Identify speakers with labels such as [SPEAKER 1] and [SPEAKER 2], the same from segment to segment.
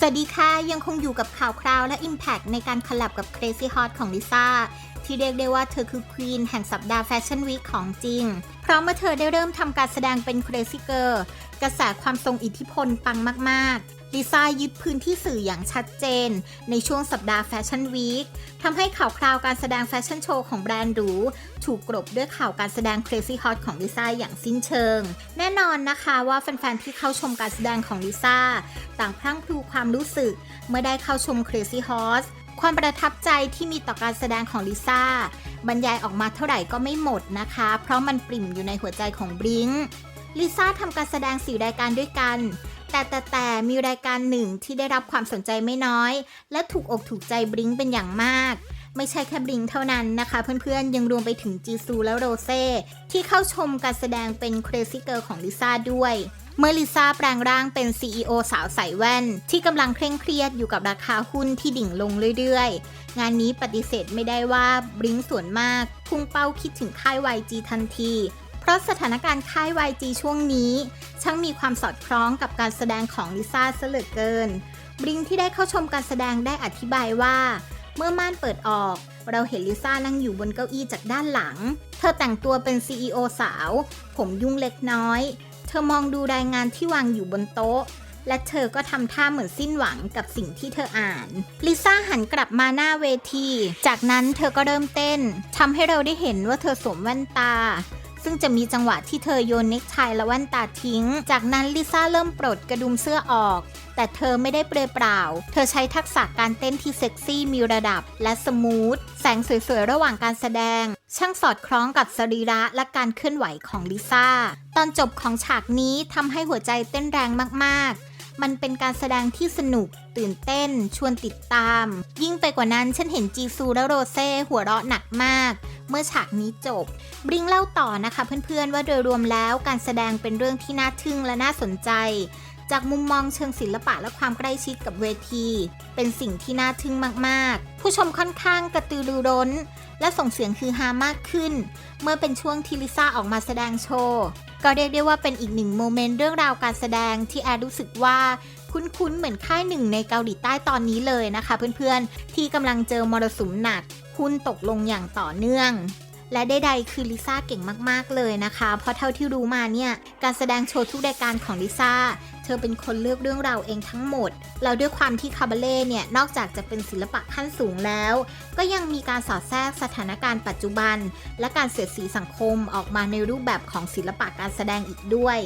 [SPEAKER 1] สวัสดีค่ะ ยังคงอยู่กับข่าวคราวและ Impact ในการคลับกับ Crazy Hot ของลิซ่าที่เรียกได้ว่าเธอคือควีนแห่งสัปดาห์แฟชั่นวีคของจริง เพราะเมื่อเธอได้เริ่มทำการแสดงเป็น Crazy Girl กระแสความทรงอิทธิพลปังมากๆ ลิซ่ายึดพื้นที่สื่ออย่างชัดเจน ในช่วงสัปดาห์แฟชั่นวีคทำให้ข่าวคราวการแสดงแฟชั่นโชว์ของแบรนด์หรูถูกกลบด้วยข่าวการแสดง Crazy Hot ของลิซ่าอย่างสิ้นเชิง แน่นอนนะคะว่าแฟนๆที่เข้าชมการแสดงของลิซ่าต่างพรั่งพรูความรู้สึก เมื่อได้เข้าชม Crazy Horse ความประทับใจที่มีต่อการแสดงของลิซ่าบรรยายออกมาเท่าไหร่ก็ไม่หมดนะคะ เพราะมันปริ่มอยู่ในหัวใจของบริงลิซ่าทำการแสดงสี่รายการด้วยกัน แต่แต่แต่มีรายการหนึ่งที่ได้รับความสนใจไม่น้อย และถูกอกถูกใจบริงเป็นอย่างมาก ไม่ใช่แค่บริงเท่านั้นนะคะ เพื่อนๆ ยังรวมไปถึงจีซูและโรเซ่ที่เข้าชมการแสดงเป็น Crazy Girl ของลิซ่าด้วยเมื่อลิซ่าแปลงร่างเป็น CEO สาวใส่แว่น ที่กำลังเคร่งเครียดอยู่กับราคาหุ้นที่ดิ่งลงเรื่อยๆ งานนี้ปฏิเสธไม่ได้ว่าบริงส่วนมาก พุ่งเป้าคิดถึงค่าย YG ทันที เพราะสถานการณ์ค่าย YG ช่วงนี้ ช่างมีความสอดคล้องกับการแสดงของลิซ่าเหลือเกิน บริงที่ได้เข้าชมการแสดงได้อธิบายว่า เมื่อม่านเปิดออก เราเห็นลิซ่านั่งอยู่บนเก้าอี้จากด้านหลัง เธอแต่งตัวเป็น CEO สาว ผมยุ่งเล็กน้อย เธอมองดูรายงานที่วางอยู่บนโต๊ะ และเธอก็ทำท่าเหมือนสิ้นหวังกับสิ่งที่เธออ่าน ลิซ่าหันกลับมาหน้าเวที จากนั้นเธอก็เริ่มเต้นทำให้เราได้เห็นว่าเธอสวมแว่นตา ซึ่งจะมีจังหวะที่เธอโยนเน็กไทและแว่นตาทิ้ง จากนั้นลิซ่าเริ่มปลดกระดุมเสื้อออก แต่เธอไม่ได้เปลือยเปล่า เธอใช้ทักษะการเต้นที่เซ็กซี่มีระดับ และสมูท แสงสวยๆ ระหว่างการแสดง ช่างสอดคล้องกับสรีระและการเคลื่อนไหวของลิซ่า ตอนจบของฉากนี้ทำให้หัวใจเต้นแรงมากๆ มันเป็นการแสดงที่สนุก ตื่นเต้น ชวนติดตาม ยิ่งไปกว่านั้นฉันเห็นจีซูและโรเซ่หัวเราะหนักมาก เมื่อฉากนี้จบบริงเล่าต่อนะคะเพื่อนๆว่าโดยรวมแล้วการแสดงเป็นเรื่องที่น่าทึ่งและน่าสนใจ จากมุมมองเชิงศิลปะและความใกล้ชิดกับเวที เป็นสิ่งที่น่าทึ่งมากๆ ผู้ชมค่อนข้างกระตือรือร้น และส่งเสียงคือฮามากขึ้น เมื่อเป็นช่วงที่ลิซ่าออกมาแสดงโชว์ ก็เรียกได้ว่าเป็นอีกหนึ่งโมเมนต์เรื่องราวการแสดงที่แอร์รู้สึกว่าคุ้นๆเหมือนค่ายหนึ่งในเกาหลีใต้ตอนนี้เลยนะคะ เพื่อนๆที่กำลังเจอมรสุมหนักหุ้นตกลงอย่างต่อเนื่อง และใดๆคือลิซ่าเก่งมากๆเลยนะคะ เพราะเท่าที่รู้มาเนี่ย การแสดงโชว์ทุกรายการของลิซ่า เธอเป็นคนเลือกเรื่องราวเองทั้งหมด แล้วด้วยความที่คาบาเล่เนี่ย นอกจากจะเป็นศิลปะขั้นสูงแล้ว ก็ยังมีการสอดแทรกสถานการณ์ปัจจุบัน และการเสียดสีสังคมออกมาในรูปแบบของศิลปะการแสดงอีกด้วย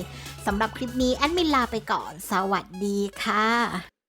[SPEAKER 1] สำหรับคลิปนี้แอดมินลาไปก่อน สวัสดีค่ะ